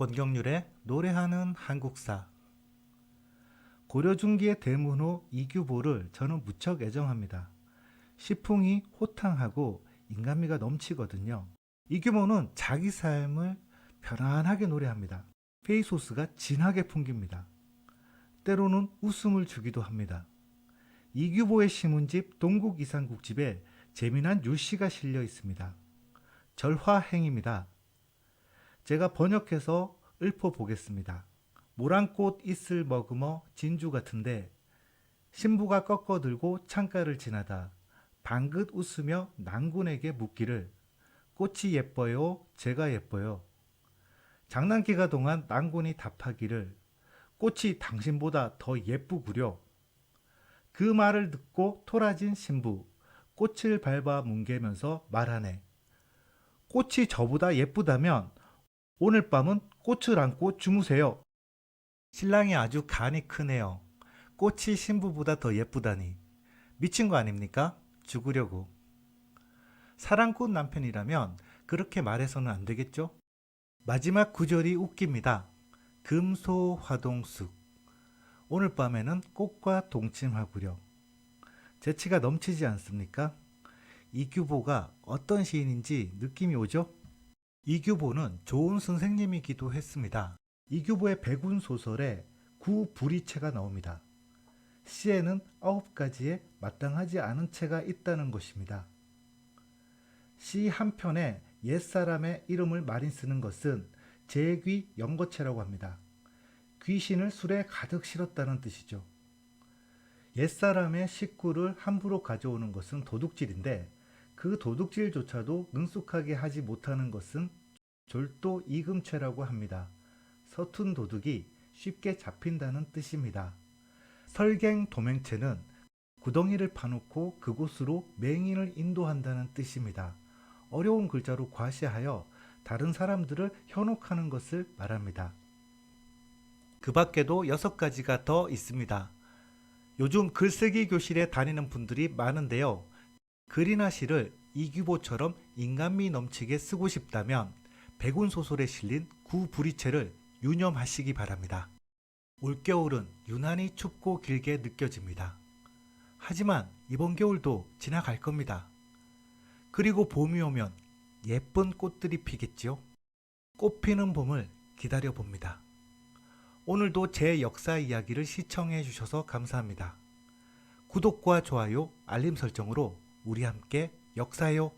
권경률의 노래하는 한국사 고려 중기의 대문호 이규보를 저는 무척 애정합니다. 시풍이 호탕하고 인간미가 넘치거든요. 이규보는 자기 삶을 편안하게 노래합니다. 페이소스가 진하게 풍깁니다. 때로는 웃음을 주기도 합니다. 이규보의 신문집 동국 이상국집에 재미난 율시가 실려 있습니다. 절화행입니다. 제가 번역해서 읊어 보겠습니다. 모란꽃 잇을 머금어 진주 같은데 신부가 꺾어 들고 창가를 지나다 방긋 웃으며 난군에게 묻기를 꽃이 예뻐요? 제가 예뻐요? 장난기가 동안 난군이 답하기를 꽃이 당신보다 더 예쁘구려. 그 말을 듣고 토라진 신부 꽃을 밟아 뭉개면서 말하네 꽃이 저보다 예쁘다면 오늘 밤은 꽃을 안고 주무세요. 신랑이 아주 간이 크네요. 꽃이 신부보다 더 예쁘다니. 미친 거 아닙니까? 죽으려고. 사랑꾼 남편이라면 그렇게 말해서는 안 되겠죠? 마지막 구절이 웃깁니다. 금소화동숙. 오늘 밤에는 꽃과 동침하구려. 재치가 넘치지 않습니까? 이규보가 어떤 시인인지 느낌이 오죠? 이규보는 좋은 선생님이기도 했습니다. 이규보의 백운 소설에 구불이체가 나옵니다. 시에는 아홉 가지의 마땅하지 않은 채가 있다는 것입니다. 시 한 편에 옛사람의 이름을 많이 쓰는 것은 제귀 연거체라고 합니다. 귀신을 술에 가득 실었다는 뜻이죠. 옛사람의 식구를 함부로 가져오는 것은 도둑질인데 그 도둑질조차도 능숙하게 하지 못하는 것은 졸도 이금죄라고 합니다. 서툰 도둑이 쉽게 잡힌다는 뜻입니다. 설갱 도맹체는 구덩이를 파놓고 그곳으로 맹인을 인도한다는 뜻입니다. 어려운 글자로 과시하여 다른 사람들을 현혹하는 것을 말합니다. 그 밖에도 여섯 가지가 더 있습니다. 요즘 글쓰기 교실에 다니는 분들이 많은데요. 글이나 시를 이규보처럼 인간미 넘치게 쓰고 싶다면 백운 소설에 실린 구부리체를 유념하시기 바랍니다. 올겨울은 유난히 춥고 길게 느껴집니다. 하지만 이번 겨울도 지나갈 겁니다. 그리고 봄이 오면 예쁜 꽃들이 피겠지요. 꽃 피는 봄을 기다려 봅니다. 오늘도 제 역사 이야기를 시청해 주셔서 감사합니다. 구독과 좋아요, 알림 설정으로 우리 함께 역사요